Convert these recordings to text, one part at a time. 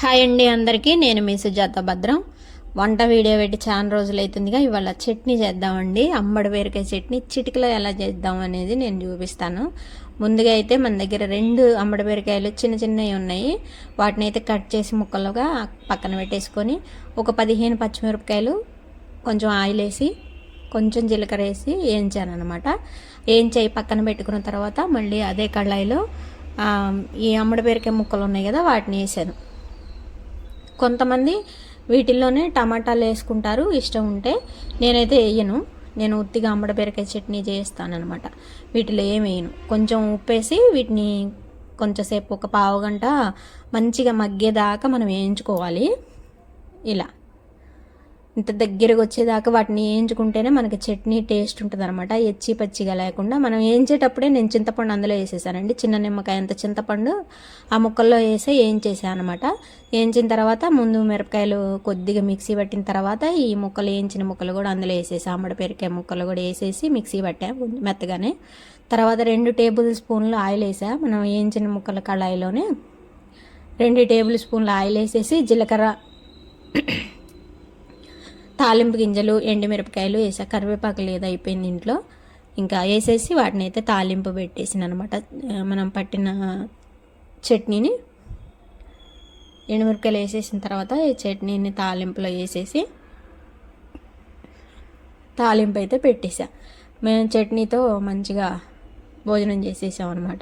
Hi అండి అందరికీ. నేను మీ సుజాత భద్రం. వంట వీడియో పెట్టి చాలా రోజులు అవుతుందిగా ఇవాళ చట్నీ చేద్దామండి. అమ్మడి వేరకాయ చట్నీ. చిటికలో ఎలా చేద్దాం అనేది నేను చూపిస్తాను. ముందుగా అయితే మన దగ్గర రెండు అమ్మడి బీరకాయలు చిన్న చిన్నవి ఉన్నాయి. వాటిని అయితే కట్ చేసి ముక్కలుగా పక్కన పెట్టేసుకొని ఒక పదిహేను పచ్చిమిరపకాయలు కొంచెం ఆయిల్ వేసి కొంచెం జీలకర్ర వేసి వేయించాను అనమాట వేయించి పక్కన పెట్టుకున్న తర్వాత మళ్ళీ అదే కళాయిలో ఈ అమ్మడి బీరకాయ ముక్కలు ఉన్నాయి కదా వాటిని వేసాను. కొంతమంది వీటిల్లోనే టమాటాలు వేసుకుంటారు ఇష్టం ఉంటే. నేనైతే వేయను. నేను ఉత్తిగా అమ్మడ చట్నీ చేస్తానమాట వీటిలో ఏం వేయను. కొంచెం ఉప్పేసి వీటిని కొంచెంసేపు ఒక పావు గంట మంచిగా మగ్గేదాకా మనం వేయించుకోవాలి. ఇలా. ఇంత దగ్గరకు వచ్చేదాకా వాటిని వేయించుకుంటేనే మనకి చట్నీ టేస్ట్ ఉంటుంది అనమాట ఎచ్చి పచ్చిగా లేకుండా మనం వేయించేటప్పుడే నేను చింతపండు అందులో వేసేసానండి. చిన్న నిమ్మకాయ అంత చింతపండు ఆ ముక్కల్లో వేసి వేయించేసాను అనమాట వేయించిన తర్వాత ముందు మిరపకాయలు కొద్దిగా మిక్సీ పట్టిన తర్వాత ఈ ముక్కలు వేయించిన ముక్కలు కూడా అందులో వేసేసి. ఆమడ పెరికాయ ముక్కలు కూడా వేసేసి మిక్సీ పట్టాము మెత్తగానే. తర్వాత రెండు టేబుల్ స్పూన్లు ఆయిల్ వేసా. మనం వేయించిన ముక్కల కళాయిలోనే రెండు టేబుల్ స్పూన్లు ఆయిల్ వేసేసి జీలకర్ర తాలింపు గింజలు ఎండుమిరపకాయలు వేసా కరివేపాకు లేదు అయిపోయింది ఇంట్లో. ఇంకా వేసేసి వాటిని అయితే తాలింపు పెట్టేసిన అనమాట మనం పట్టిన చట్నీని ఎండుమిరపకాయలు వేసేసిన తర్వాత ఈ చట్నీని తాలింపులో వేసేసి తాలింపు అయితే పెట్టేసా. మేము చట్నీతో మంచిగా భోజనం చేసేసాం అనమాట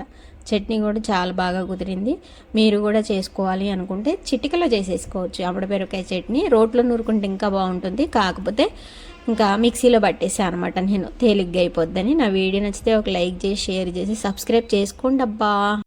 చట్నీ కూడా చాలా బాగా కుదిరింది. మీరు కూడా చేసుకోవాలి అనుకుంటే చిటికలో చేసేసుకోవచ్చు. అప్పుడు పెరకాయ చట్నీ రోట్లో నూరుకుంటే ఇంకా బాగుంటుంది. కాకపోతే ఇంకా మిక్సీలో పట్టేసా అనమాట నేను. తేలిగ్గా అయిపోద్దని. నా వీడియో నచ్చితే ఒక లైక్ చేసి షేర్ చేసి సబ్స్క్రైబ్ చేసుకోండి అబ్బా.